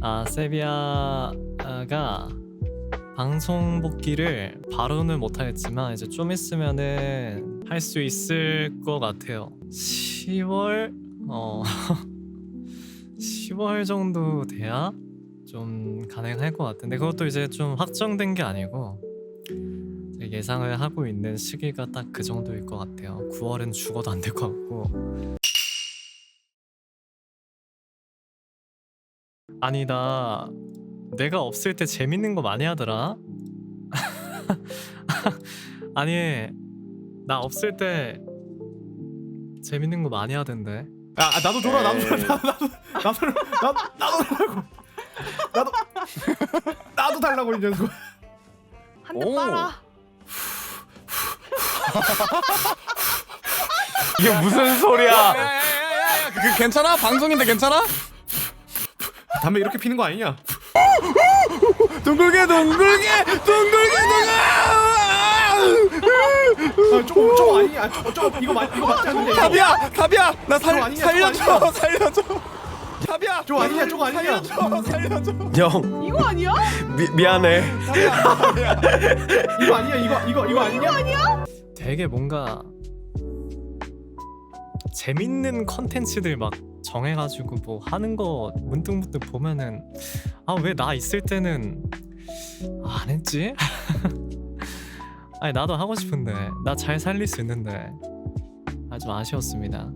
아 세비야가 방송 복귀를 바로는 못하겠지만 이제 좀 있으면은 할 수 있을 것 같아요. 10월 어 10월 정도 돼야 좀 가능할 것 같은데 그것도 이제 좀 확정된 게 아니고 예상을 하고 있는 시기가 딱 그 정도일 것 같아요. 9월은 죽어도 안 될 것 같고. 아니 나 내가 없을 때 재밌는 거 많이 하더라. 아니 나 없을 때 재밌는 거 많이 하던데. 야 아, 나도 줘라 나도 줘라 나도 나도 나도 나도 나도 달라고 나도 나도 달라고 이 녀석 한 대 오. 빨아. 이게 무슨 소리야? 야야야야야, 그, 그 괜찮아? 방송인데 괜찮아? 담배 이렇게 피는 거 아니냐 둥글게 둥글게 둥글게 둥글. 아 저거 저거 아니냐 아, 저거 저거 이거 맞 이거 맞지 않냐 이거 답이야 답이야 나 살 아니냐, 저거 살려줘 아니냐. 살려줘. 답이야 저거 아니냐, 저거 아니냐. 살려줘 살려줘. 형 이거 아니야? 미, 미안해. 이거 아니냐 이거 이거 이거 아니냐 되게 뭔가 재밌는 컨텐츠들 막 정해가지고 뭐 하는 거 문득문득 보면은 아 왜 나 있을 때는 안 했지? 아니 나도 하고 싶은데 나 잘 살릴 수 있는데 아주 아쉬웠습니다.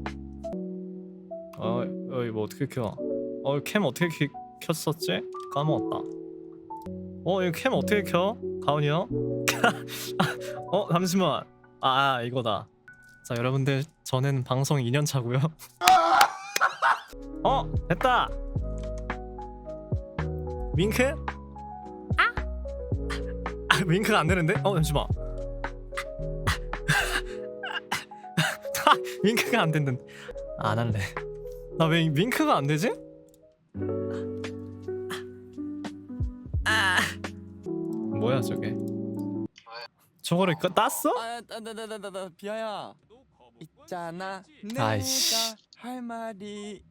어, 어 이거 어떻게 켜? 어 캠 어떻게 키, 켰었지? 까먹었다. 어 이거 캠 어떻게 켜? 가온이 형? 어 잠시만. 아, 아 이거다. 자 여러분들 저는 방송 2년 차고요. 어 됐다. 윙크? 아? 아 윙크가 안 되는데? 어 잠시만. 아, 윙크가 안 된다. 안 할래. 나 왜 윙크가 안 되지? 아. 뭐야 저게? 저거를 까- 땄어? 아 나나나나 비아야 있잖아 아이씨. 할 말이.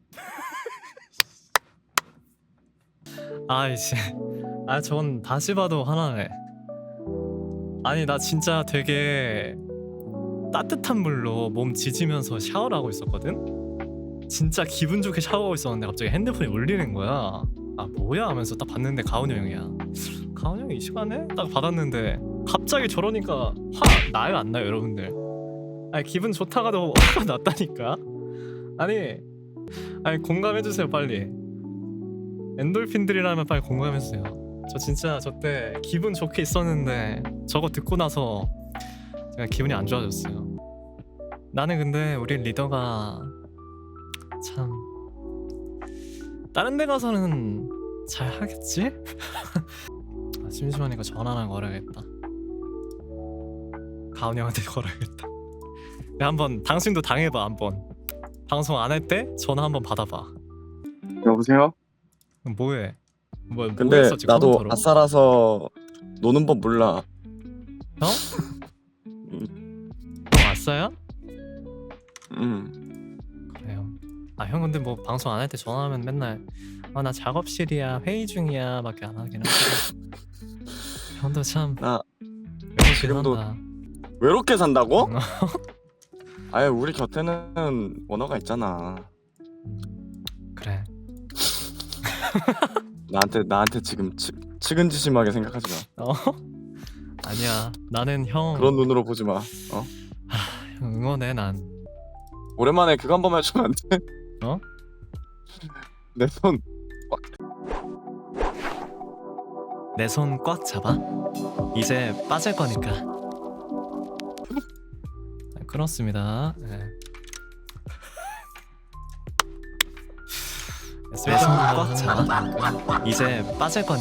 아이씨 아 저건 다시 봐도 화나네. 아니 나 진짜 되게 따뜻한 물로 몸 지지면서 샤워를 하고 있었거든? 진짜 기분 좋게 샤워하고 있었는데 갑자기 핸드폰이 울리는 거야. 아 뭐야? 하면서 딱 봤는데 가온이 형이야. 가온이 형이 이 시간에? 딱 받았는데 갑자기 저러니까 화 나요 안 나요 여러분들? 아니 기분 좋다가도 화가 났다니까 아니 아니 공감해주세요 빨리 엔돌핀들이라면 빨리 공감해주세요. 저 진짜 저 때 기분 좋게 있었는데 저거 듣고 나서 제가 기분이 안 좋아졌어요. 나는 근데 우리 리더가 참 다른 데 가서는 잘 하겠지? 아, 심심하니까 전화나 걸어야겠다. 가은 형한테 걸어야겠다. 야, 한번 당신도 당해봐 한번. 방송 안 할 때 전화 한번 받아봐. 여보세요? 뭐해? 뭐, 뭐 근데 했었지, 나도 컴퓨터로? 아싸라서 노는 법 몰라 형? 음, 형 아싸야? 음. 그래요. 아 형 근데 뭐 방송 안 할 때 전화하면 맨날 아 나 작업실이야 회의 중이야밖에 안 하긴 하고. 형도 참 나 외롭긴 지금도- 한다. 외롭게 산다고? 음. 아예 우리 곁에는 원어가 있잖아 그래. 나한테 나한테 지금 치, 측은지심하게 생각하지 마 어? 아니야. 나는 형, 그런 눈으로 보지 마 어? 형 응원해 난. 오랜만에 그거 한 번만 해주면 안 돼? 어? 내 손 내 손 꽉 잡아. 이제 빠질 거니까. 아, 그렇습니다. 네. 내손꽉 잡아. 이제 빠질 거니까.